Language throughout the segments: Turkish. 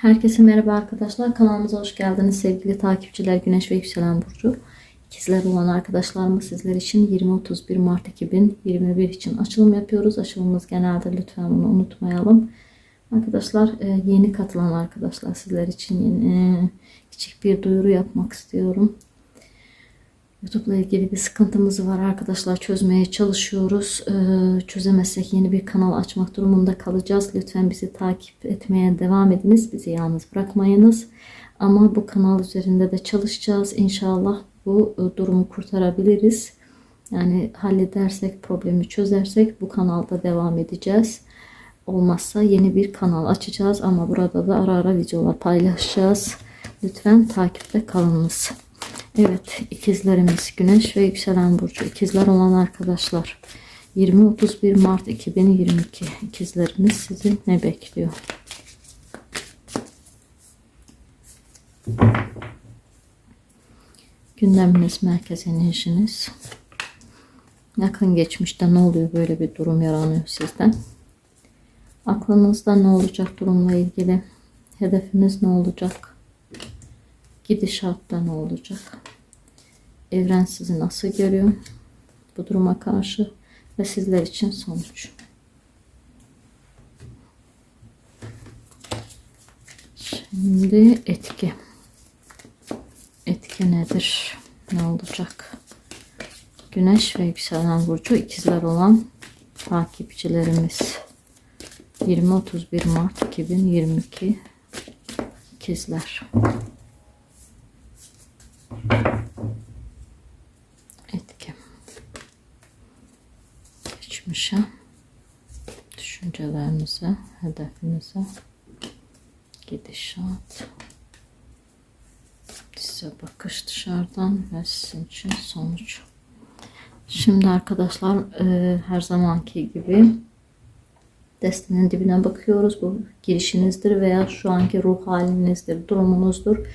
Herkese merhaba arkadaşlar. Kanalımıza hoş geldiniz sevgili takipçiler Güneş ve Yükselen Burcu. İkizler olan arkadaşlarımız sizler için 20-31 Mart 2021 için açılım yapıyoruz. Açılımımız genelde lütfen bunu unutmayalım. Arkadaşlar e, yeni katılan arkadaşlar sizler için yeni, küçük bir duyuru yapmak istiyorum. YouTube'la ilgili bir sıkıntımız var arkadaşlar çözmeye çalışıyoruz. Ee, çözemezsek yeni bir kanal açmak durumunda kalacağız. Lütfen bizi takip etmeye devam ediniz. Bizi yalnız bırakmayınız. Ama bu kanal üzerinde de çalışacağız. İnşallah bu e, durumu kurtarabiliriz. Yani halledersek, problemi çözersek bu kanalda devam edeceğiz. Olmazsa yeni bir kanal açacağız ama burada da ara ara videolar paylaşacağız. Lütfen takipte kalınız. Evet ikizlerimiz Güneş ve Yükselen Burcu ikizler olan arkadaşlar 20-31 Mart 2022 ikizlerimiz sizi ne bekliyor? Gündeminiz, merkez enerjiniz. Yakın geçmişte ne oluyor böyle bir durum yaranıyor sizden? Aklınızda ne olacak durumla ilgili? Hedefiniz ne olacak? Gidişatta ne olacak? Evren sizi nasıl görüyor? Bu duruma karşı ve sizler için sonuç. Şimdi etki. Etki nedir? Ne olacak? Güneş ve yükselen burcu ikizler olan takipçilerimiz 20-31 Mart 2022 ikizler. Etki. Geçmişe, düşüncelerinize, hedefinize, gidişat, size bakış dışarıdan ve sizin için sonuç. Şimdi arkadaşlar e, her zamanki gibi destenin dibine bakıyoruz. Bu girişinizdir veya şu anki ruh halinizdir, durumunuzdur.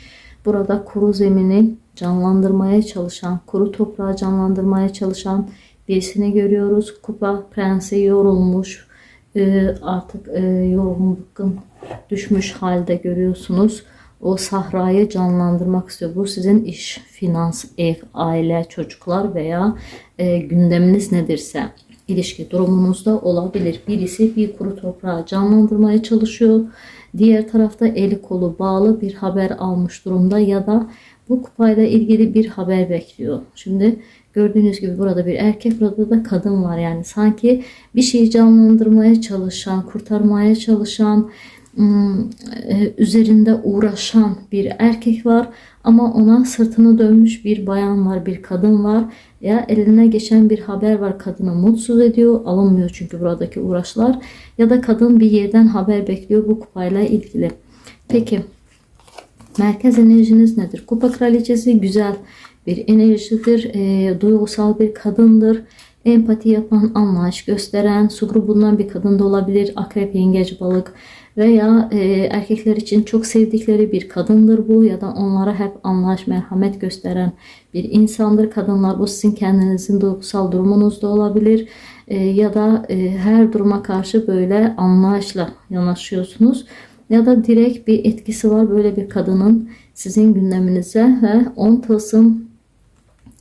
Burada kuru zemini canlandırmaya çalışan, kuru toprağı canlandırmaya çalışan birisini görüyoruz. Kupa prensi yorulmuş, e, artık e, yorgunlukun düşmüş halde görüyorsunuz. O sahrayı canlandırmak istiyor. Bu sizin iş, finans, ev, aile, çocuklar veya e, gündeminiz nedirse ilişki durumunuzda olabilir. Birisi bir kuru toprağı canlandırmaya çalışıyor. Diğer tarafta eli kolu bağlı bir haber almış durumda ya da bu kupayla ilgili bir haber bekliyor. Şimdi gördüğünüz gibi burada bir erkek burada da kadın var. Yani sanki bir şeyi canlandırmaya çalışan, kurtarmaya çalışan, üzerinde uğraşan bir erkek var ama ona sırtını dönmüş bir bayan var, bir kadın var. Ya eline geçen bir haber var kadını mutsuz ediyor, alınmıyor çünkü buradaki uğraşlar. Ya da kadın bir yerden haber bekliyor bu kupayla ilgili. Peki merkez enerjiniz nedir? Kupa kraliçesi güzel bir enerjidir, e, duygusal bir kadındır. Empati yapan, anlayış gösteren, su grubundan bir kadın da olabilir. Akrep, yengeç, balık veya e, erkekler için çok sevdikleri bir kadındır bu ya da onlara hep anlayış, merhamet gösteren bir insandır. Kadınlar bu sizin kendinizin duygusal durumunuzda olabilir e, ya da e, her duruma karşı böyle anlayışla yanaşıyorsunuz ya da direkt bir etkisi var böyle bir kadının sizin gündeminize ve 10 Tılsım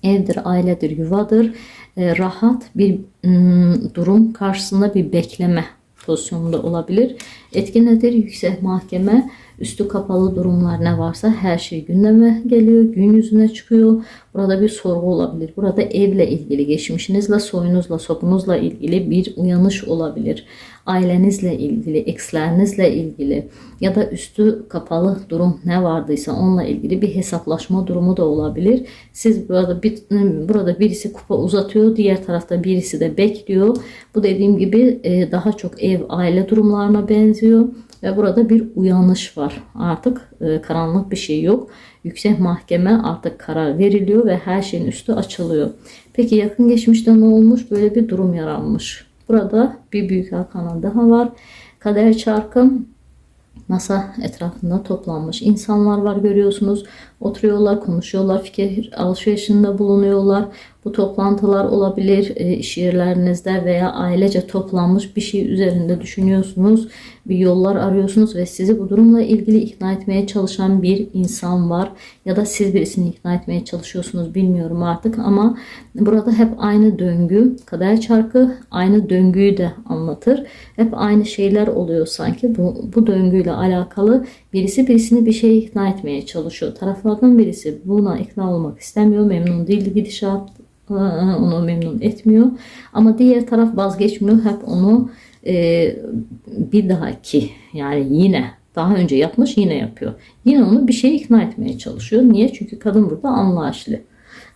evdir, ailedir, yuvadır. E, rahat bir ım, durum karşısında bir bekleme pozisyonunda olabilir. Etki nedir? Yüksek mahkeme, üstü kapalı durumlar ne varsa her şey gündeme geliyor, gün yüzüne çıkıyor. Burada bir sorgu olabilir. Burada evle ilgili, geçmişinizle, soyunuzla, sopunuzla ilgili bir uyanış olabilir. Ailenizle ilgili, ekslerinizle ilgili ya da üstü kapalı durum ne vardıysa onunla ilgili bir hesaplaşma durumu da olabilir. Siz burada bir, burada birisi kupa uzatıyor, diğer tarafta birisi de bekliyor. Bu dediğim gibi e, daha çok ev, aile durumlarına benziyor. Ve burada bir uyanış var. Artık e, karanlık bir şey yok. Yüksek mahkeme artık karar veriliyor ve her şeyin üstü açılıyor. Peki yakın geçmişte ne olmuş? Böyle bir durum yaranmış. Burada bir büyük arkana daha var. Kader çarkı masa etrafında toplanmış insanlar var görüyorsunuz. Oturuyorlar, konuşuyorlar, fikir alışverişinde bulunuyorlar. Bu toplantılar olabilir e, iş yerlerinizde veya ailece toplanmış bir şey üzerinde düşünüyorsunuz. Bir yollar arıyorsunuz ve sizi bu durumla ilgili ikna etmeye çalışan bir insan var. Ya da siz birisini ikna etmeye çalışıyorsunuz bilmiyorum artık ama burada hep aynı döngü, kader çarkı aynı döngüyü de anlatır. Hep aynı şeyler oluyor sanki bu, bu döngüyle alakalı birisi birisini bir şeye ikna etmeye çalışıyor. Taraflardan birisi buna ikna olmak istemiyor, memnun değil gidişat, onu memnun etmiyor. Ama diğer taraf vazgeçmiyor, hep onu e, bir dahaki yani yine daha önce yapmış yine yapıyor. Yine onu bir şeye ikna etmeye çalışıyor. Niye? Çünkü kadın burada anlayışlı.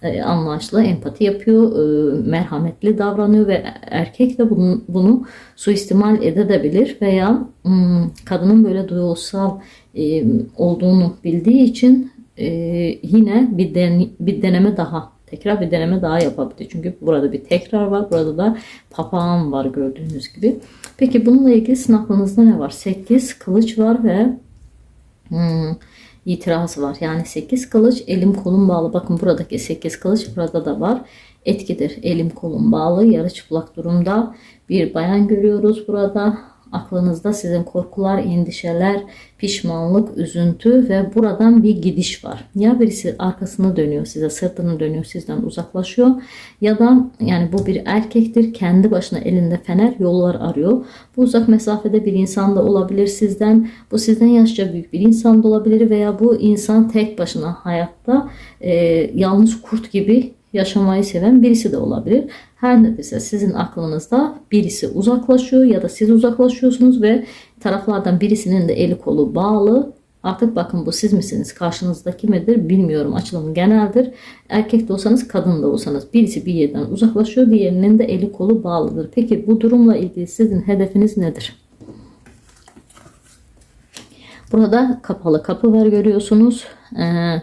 E, anlayışlı, empati yapıyor, e, merhametli davranıyor ve erkek de bunu, bunu suistimal edebilir veya hmm, kadının böyle duygusal e, olduğunu bildiği için e, yine bir, den, bir deneme daha tekrar bir deneme daha yapabilir. Çünkü burada bir tekrar var. Burada da papağan var gördüğünüz gibi. Peki bununla ilgili sizin aklınızda ne var? 8 kılıç var ve hmm, itiraz var. Yani 8 kılıç elim kolum bağlı. Bakın buradaki 8 kılıç burada da var. Etkidir. Elim kolum bağlı. Yarı çıplak durumda bir bayan görüyoruz burada. Aklınızda sizin korkular, endişeler, pişmanlık, üzüntü ve buradan bir gidiş var. Ya birisi arkasını dönüyor size, sırtını dönüyor, sizden uzaklaşıyor. Ya da yani bu bir erkektir, kendi başına elinde fener yollar arıyor. Bu uzak mesafede bir insan da olabilir sizden. Bu sizden yaşça büyük bir insan da olabilir veya bu insan tek başına hayatta e, yalnız kurt gibi yaşamayı seven birisi de olabilir. Her neyse sizin aklınızda birisi uzaklaşıyor ya da siz uzaklaşıyorsunuz ve taraflardan birisinin de eli kolu bağlı. Artık bakın bu siz misiniz? Karşınızdaki midir? Bilmiyorum. Açılım geneldir. Erkek de olsanız kadın da olsanız birisi bir yerden uzaklaşıyor. Diğerinin de eli kolu bağlıdır. Peki bu durumla ilgili sizin hedefiniz nedir? Burada kapalı kapı var görüyorsunuz. Ee,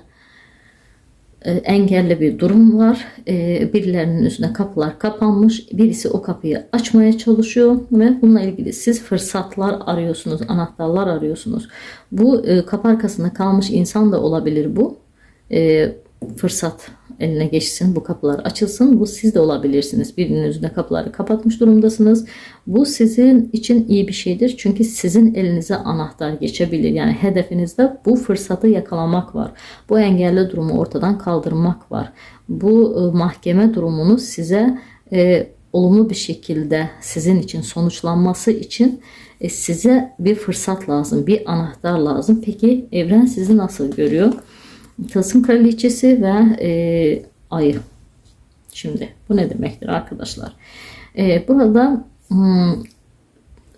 engelli bir durum var. E, birilerinin üstüne kapılar kapanmış. Birisi o kapıyı açmaya çalışıyor ve bununla ilgili siz fırsatlar arıyorsunuz, anahtarlar arıyorsunuz. Bu e, kapı arkasında kalmış insan da olabilir bu. Fırsat eline geçsin, bu kapılar açılsın. Bu siz de olabilirsiniz. Birinin yüzüne kapıları kapatmış durumdasınız. Bu sizin için iyi bir şeydir. Çünkü sizin elinize anahtar geçebilir. Yani hedefinizde bu fırsatı yakalamak var. Bu engelli durumu ortadan kaldırmak var. Bu e, mahkeme durumunu size e, olumlu bir şekilde sizin için sonuçlanması için e, size bir fırsat lazım, bir anahtar lazım. Peki evren sizi nasıl görüyor? Tılsım kraliçesi ve e, ayı. Şimdi bu ne demektir arkadaşlar? E, burada hmm,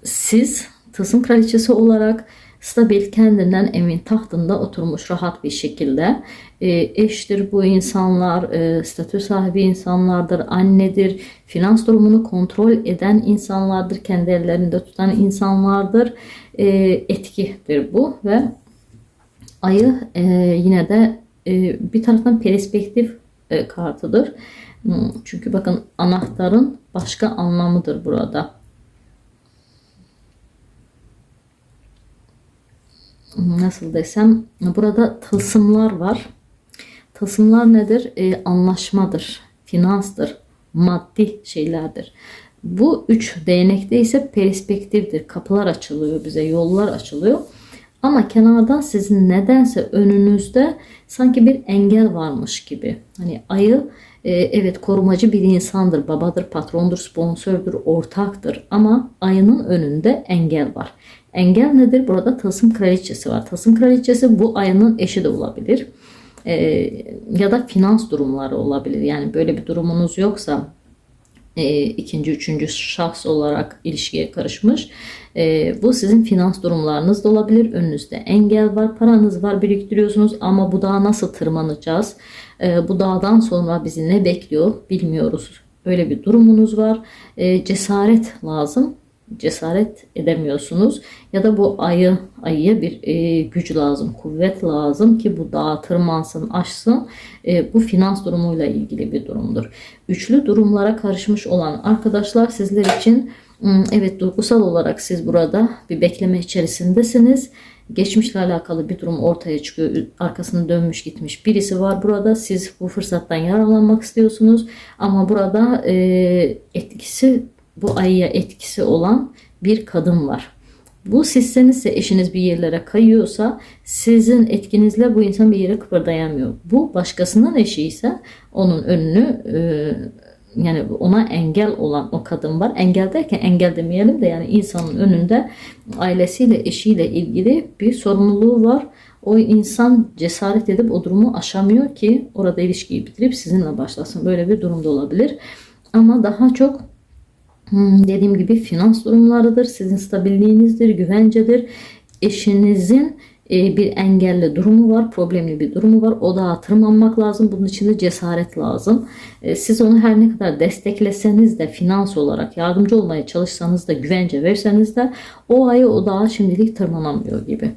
siz tılsım kraliçesi olarak stabil kendinden emin tahtında oturmuş rahat bir şekilde e, eştir bu insanlar e, statü sahibi insanlardır annedir finans durumunu kontrol eden insanlardır kendi ellerinde tutan insanlardır e, etkidir bu ve ayı e, yine de e, bir taraftan perspektif e, kartıdır. Hmm, çünkü bakın anahtarın başka anlamıdır burada. Nasıl desem burada tılsımlar var. Tılsımlar nedir? E, anlaşmadır, finanstır, maddi şeylerdir. Bu üç değnekte ise perspektiftir. Kapılar açılıyor bize, yollar açılıyor. Ama kenardan sizin nedense önünüzde sanki bir engel varmış gibi. Hani ayı e, evet korumacı bir insandır, babadır, patrondur, sponsordür, ortaktır ama ayının önünde engel var. Engel nedir? Burada tasım kraliçesi var. Tasım kraliçesi bu ayının eşi de olabilir. E, ya da finans durumları olabilir. Yani böyle bir durumunuz yoksa e, ikinci, üçüncü şahs olarak ilişkiye karışmış. E, bu sizin finans durumlarınız da olabilir. Önünüzde engel var, paranız var, biriktiriyorsunuz ama bu dağa nasıl tırmanacağız? E, bu dağdan sonra bizi ne bekliyor bilmiyoruz. Öyle bir durumunuz var. E, cesaret lazım cesaret edemiyorsunuz ya da bu ayı ayıya bir e, güç lazım, kuvvet lazım ki bu dağı tırmansın, aşsın. E, bu finans durumuyla ilgili bir durumdur. Üçlü durumlara karışmış olan arkadaşlar sizler için evet duygusal olarak siz burada bir bekleme içerisindesiniz. geçmişle alakalı bir durum ortaya çıkıyor. Arkasını dönmüş gitmiş birisi var burada. Siz bu fırsattan yararlanmak istiyorsunuz. Ama burada e, etkisi bu ayıya etkisi olan bir kadın var. Bu sizsenizse eşiniz bir yerlere kayıyorsa sizin etkinizle bu insan bir yere kıpırdayamıyor. Bu başkasının eşi ise onun önünü e, yani ona engel olan o kadın var. Engel derken engel demeyelim de yani insanın önünde ailesiyle eşiyle ilgili bir sorumluluğu var. O insan cesaret edip o durumu aşamıyor ki orada ilişkiyi bitirip sizinle başlasın. Böyle bir durumda olabilir. Ama daha çok Hmm, dediğim gibi finans durumlarıdır. Sizin stabilliğinizdir, güvencedir. Eşinizin e, bir engelli durumu var, problemli bir durumu var. O dağa tırmanmak lazım. Bunun için de cesaret lazım. E, siz onu her ne kadar destekleseniz de finans olarak yardımcı olmaya çalışsanız da güvence verseniz de o ayı o dağa şimdilik tırmanamıyor gibi.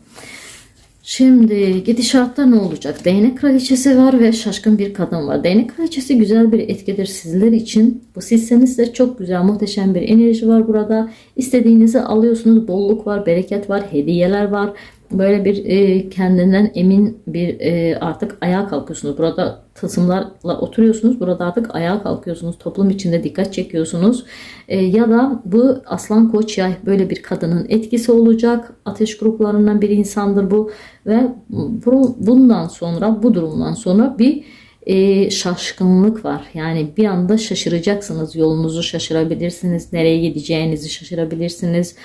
Şimdi gidişatta ne olacak? Değnek kraliçesi var ve şaşkın bir kadın var. Değnek kraliçesi güzel bir etkidir sizler için. Bu sizseniz de çok güzel, muhteşem bir enerji var burada. İstediğinizi alıyorsunuz. Bolluk var, bereket var, hediyeler var böyle bir e, kendinden emin bir e, artık ayağa kalkıyorsunuz. Burada tılsımlarla oturuyorsunuz. Burada artık ayağa kalkıyorsunuz. Toplum içinde dikkat çekiyorsunuz. E, ya da bu aslan koç yay böyle bir kadının etkisi olacak. Ateş gruplarından bir insandır bu. Ve bu, bundan sonra bu durumdan sonra bir e, şaşkınlık var. Yani bir anda şaşıracaksınız. Yolunuzu şaşırabilirsiniz. Nereye gideceğinizi şaşırabilirsiniz.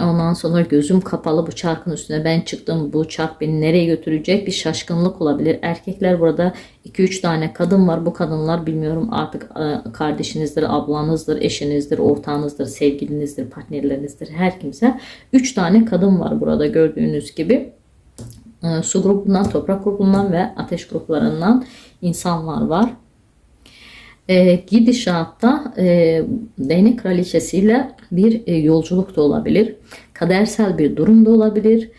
Ondan sonra gözüm kapalı bu çarkın üstüne ben çıktım bu çark beni nereye götürecek bir şaşkınlık olabilir. Erkekler burada 2-3 tane kadın var. Bu kadınlar bilmiyorum artık e, kardeşinizdir, ablanızdır, eşinizdir, ortağınızdır, sevgilinizdir, partnerlerinizdir her kimse. 3 tane kadın var burada gördüğünüz gibi. E, su grubundan, toprak grubundan ve ateş gruplarından insanlar var e, gidişatta e, değnek kraliçesiyle bir e, yolculuk da olabilir. Kadersel bir durum da olabilir.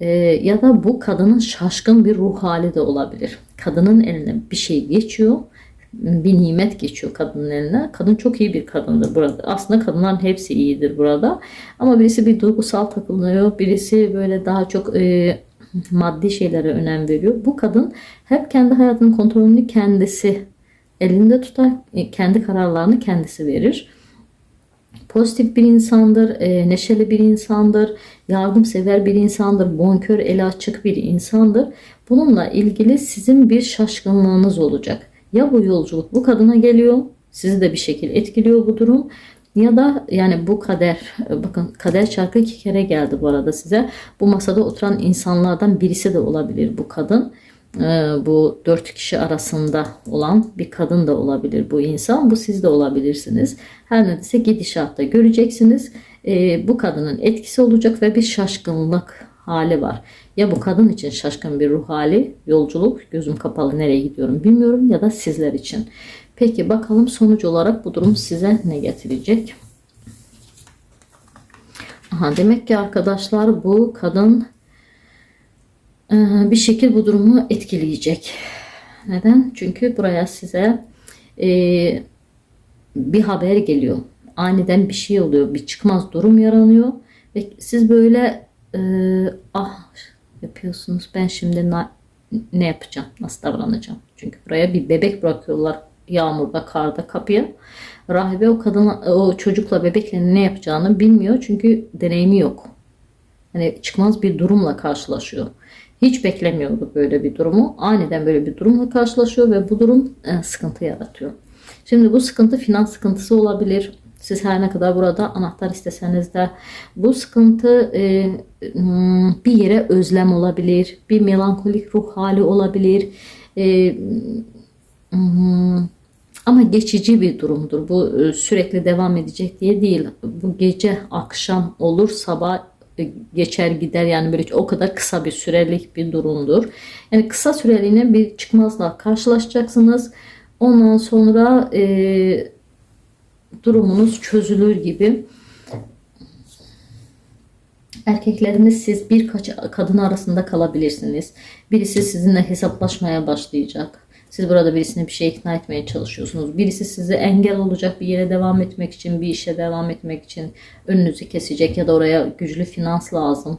E, ya da bu kadının şaşkın bir ruh hali de olabilir. Kadının eline bir şey geçiyor. Bir nimet geçiyor kadının eline. Kadın çok iyi bir kadındır burada. Aslında kadınların hepsi iyidir burada. Ama birisi bir duygusal takılıyor. Birisi böyle daha çok e, maddi şeylere önem veriyor. Bu kadın hep kendi hayatının kontrolünü kendisi elinde tutar, e, kendi kararlarını kendisi verir. Pozitif bir insandır, e, neşeli bir insandır, yardımsever bir insandır, bonkör, eli açık bir insandır. Bununla ilgili sizin bir şaşkınlığınız olacak. Ya bu yolculuk bu kadına geliyor, sizi de bir şekilde etkiliyor bu durum. Ya da yani bu kader, bakın kader çarkı iki kere geldi bu arada size. Bu masada oturan insanlardan birisi de olabilir bu kadın. Ee, bu dört kişi arasında olan bir kadın da olabilir bu insan. Bu siz de olabilirsiniz. Her neyse gidişatta göreceksiniz. Ee, bu kadının etkisi olacak ve bir şaşkınlık hali var. Ya bu kadın için şaşkın bir ruh hali, yolculuk, gözüm kapalı nereye gidiyorum bilmiyorum ya da sizler için. Peki bakalım sonuç olarak bu durum size ne getirecek? Aha, demek ki arkadaşlar bu kadın bir şekil bu durumu etkileyecek. Neden? Çünkü buraya size e, bir haber geliyor. Aniden bir şey oluyor. Bir çıkmaz durum yaranıyor. Ve siz böyle e, ah yapıyorsunuz. Ben şimdi ne yapacağım? Nasıl davranacağım? Çünkü buraya bir bebek bırakıyorlar yağmurda, karda kapıya. Rahibe o kadın o çocukla bebekle ne yapacağını bilmiyor. Çünkü deneyimi yok. Hani çıkmaz bir durumla karşılaşıyor. Hiç beklemiyordu böyle bir durumu. Aniden böyle bir durumla karşılaşıyor ve bu durum e, sıkıntı yaratıyor. Şimdi bu sıkıntı finans sıkıntısı olabilir. Siz her ne kadar burada anahtar isteseniz de bu sıkıntı e, hmm, bir yere özlem olabilir. Bir melankolik ruh hali olabilir. E, hmm, ama geçici bir durumdur. Bu e, sürekli devam edecek diye değil. Bu gece akşam olur sabah geçer gider yani böyle o kadar kısa bir sürelik bir durumdur. Yani kısa süreliğine bir çıkmazla karşılaşacaksınız. Ondan sonra e, durumunuz çözülür gibi. Erkekleriniz siz birkaç kadın arasında kalabilirsiniz. Birisi sizinle hesaplaşmaya başlayacak. Siz burada birisini bir şey ikna etmeye çalışıyorsunuz. Birisi size engel olacak bir yere devam etmek için, bir işe devam etmek için önünüzü kesecek ya da oraya güçlü finans lazım.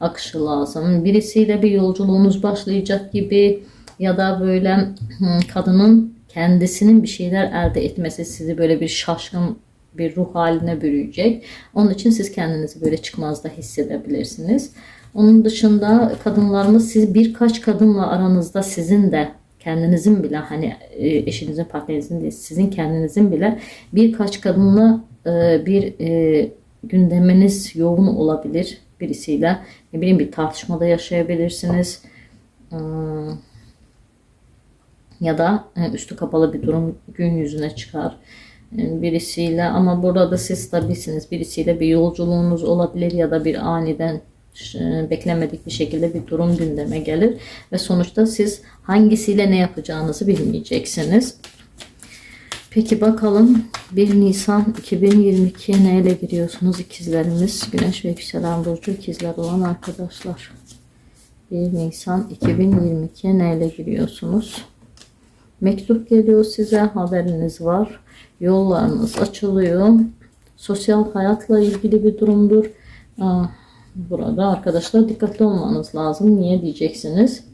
akışı lazım. Birisiyle bir yolculuğunuz başlayacak gibi ya da böyle hmm, kadının kendisinin bir şeyler elde etmesi sizi böyle bir şaşkın bir ruh haline bürüyecek. Onun için siz kendinizi böyle çıkmazda hissedebilirsiniz. Onun dışında kadınlarımız siz birkaç kadınla aranızda sizin de kendinizin bile hani e, eşinizin partnerinizin değil sizin kendinizin bile birkaç kadınla e, bir e, gündeminiz yoğun olabilir birisiyle. Ne bileyim bir tartışmada yaşayabilirsiniz. Hmm, ya da üstü kapalı bir durum gün yüzüne çıkar birisiyle ama burada siz stabilsiniz. Birisiyle bir yolculuğunuz olabilir ya da bir aniden beklemedik bir şekilde bir durum gündeme gelir ve sonuçta siz hangisiyle ne yapacağınızı bilmeyeceksiniz. Peki bakalım 1 Nisan 2022 neyle giriyorsunuz ikizlerimiz? Güneş ve yükselen burcu ikizler olan arkadaşlar. 1 Nisan 2022 neyle giriyorsunuz? Mektup geliyor size, haberiniz var. Yollarınız açılıyor. Sosyal hayatla ilgili bir durumdur. Burada arkadaşlar dikkatli olmanız lazım. Niye diyeceksiniz?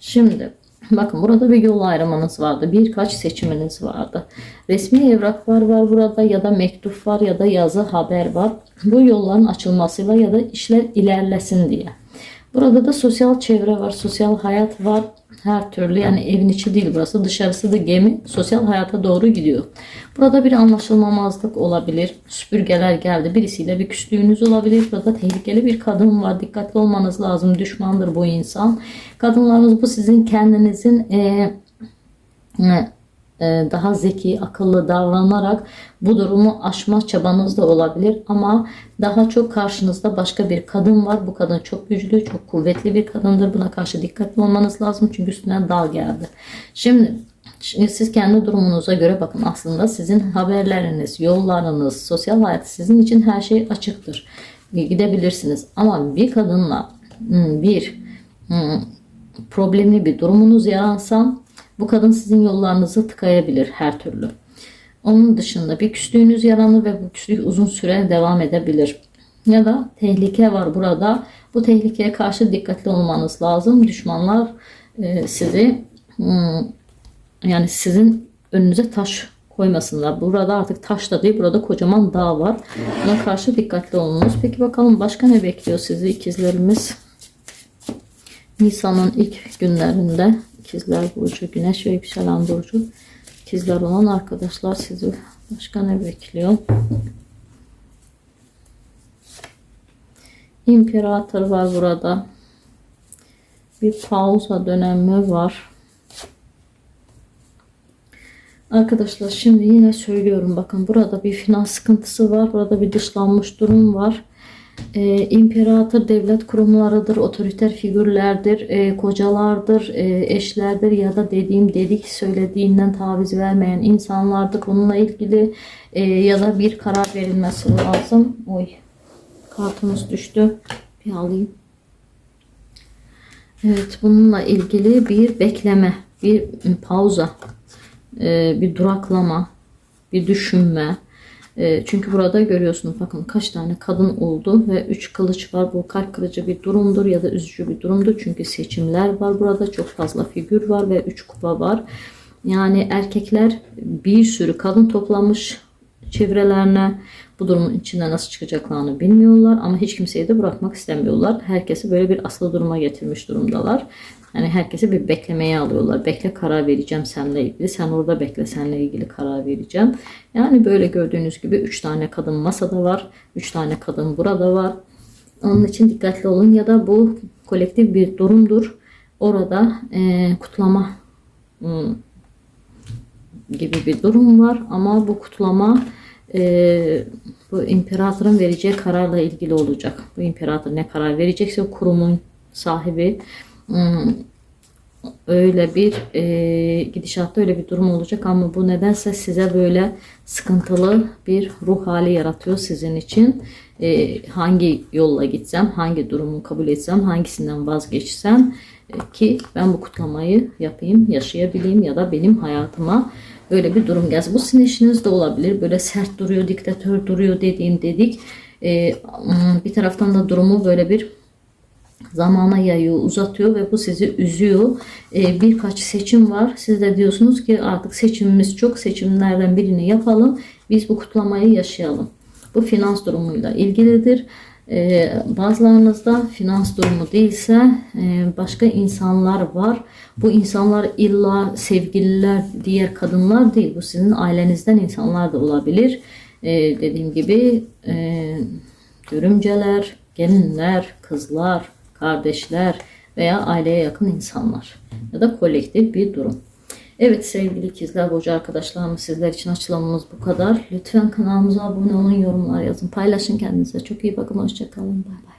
Şimdi bakın burada bir yol ayrımınız vardı. Birkaç seçiminiz vardı. Resmi evraklar var burada ya da mektup var ya da yazı haber var. Bu yolların açılmasıyla ya da işler ilerlesin diye. Burada da sosyal çevre var, sosyal hayat var. Her türlü yani evin içi değil burası dışarısı da gemi sosyal hayata doğru gidiyor. Burada bir anlaşılmamazlık olabilir. Süpürgeler geldi. Birisiyle bir küslüğünüz olabilir. Burada tehlikeli bir kadın var. Dikkatli olmanız lazım. Düşmandır bu insan. Kadınlarınız bu sizin kendinizin e, e, e, daha zeki, akıllı davranarak bu durumu aşma çabanız da olabilir. Ama daha çok karşınızda başka bir kadın var. Bu kadın çok güçlü, çok kuvvetli bir kadındır. Buna karşı dikkatli olmanız lazım. Çünkü üstüne dal geldi. Şimdi Şimdi siz kendi durumunuza göre bakın aslında sizin haberleriniz, yollarınız, sosyal hayat sizin için her şey açıktır. Gidebilirsiniz. Ama bir kadınla hmm, bir hmm, problemli bir durumunuz yaransa bu kadın sizin yollarınızı tıkayabilir her türlü. Onun dışında bir küslüğünüz yaranır ve bu küslük uzun süre devam edebilir. Ya da tehlike var burada. Bu tehlikeye karşı dikkatli olmanız lazım. Düşmanlar e, sizi hmm, yani sizin önünüze taş koymasınlar. Burada artık taş da değil, burada kocaman dağ var. Buna karşı dikkatli olunuz. Peki bakalım başka ne bekliyor sizi ikizlerimiz? Nisan'ın ilk günlerinde ikizler burcu, güneş ve yükselen burcu ikizler olan arkadaşlar sizi başka ne bekliyor? İmparator var burada. Bir pauza dönemi var. Arkadaşlar şimdi yine söylüyorum bakın burada bir finans sıkıntısı var. Burada bir dışlanmış durum var. Ee, imparator devlet kurumlarıdır, otoriter figürlerdir, e, kocalardır, e, eşlerdir ya da dediğim dedik söylediğinden taviz vermeyen insanlardır. Bununla ilgili e, ya da bir karar verilmesi lazım. Oy kartımız düştü. Bir alayım. Evet bununla ilgili bir bekleme, bir pauza e, bir duraklama, bir düşünme. E, çünkü burada görüyorsunuz bakın kaç tane kadın oldu ve 3 kılıç var. Bu kalp kırıcı bir durumdur ya da üzücü bir durumdur. Çünkü seçimler var burada. Çok fazla figür var ve 3 kupa var. Yani erkekler bir sürü kadın toplamış çevrelerine. Bu durumun içinden nasıl çıkacaklarını bilmiyorlar ama hiç kimseyi de bırakmak istemiyorlar. Herkesi böyle bir aslı duruma getirmiş durumdalar. Yani herkesi bir beklemeye alıyorlar. Bekle karar vereceğim seninle ilgili. Sen orada bekle seninle ilgili karar vereceğim. Yani böyle gördüğünüz gibi 3 tane kadın masada var. 3 tane kadın burada var. Onun için dikkatli olun ya da bu kolektif bir durumdur. Orada e, kutlama hmm, gibi bir durum var ama bu kutlama e, bu imparatorun vereceği kararla ilgili olacak. Bu imparator ne karar verecekse kurumun sahibi Hmm, öyle bir e, gidişatta öyle bir durum olacak ama bu nedense size böyle sıkıntılı bir ruh hali yaratıyor sizin için. E, hangi yolla gitsem, hangi durumu kabul etsem, hangisinden vazgeçsem e, ki ben bu kutlamayı yapayım, yaşayabileyim ya da benim hayatıma böyle bir durum gelsin. Bu sizin işiniz de olabilir. Böyle sert duruyor, diktatör duruyor dediğim dedik. E, bir taraftan da durumu böyle bir zamana yayıyor, uzatıyor ve bu sizi üzüyor. Ee, birkaç seçim var. Siz de diyorsunuz ki artık seçimimiz çok. Seçimlerden birini yapalım. Biz bu kutlamayı yaşayalım. Bu finans durumuyla ilgilidir. Ee, bazılarınızda finans durumu değilse e, başka insanlar var. Bu insanlar illa sevgililer, diğer kadınlar değil. Bu sizin ailenizden insanlar da olabilir. Ee, dediğim gibi e, görümceler, gelinler, kızlar, kardeşler veya aileye yakın insanlar ya da kolektif bir durum. Evet sevgili ikizler, burcu arkadaşlarım sizler için açılamamız bu kadar. Lütfen kanalımıza abone olun, yorumlar yazın, paylaşın kendinize. Çok iyi bakın, hoşçakalın. Bay bay.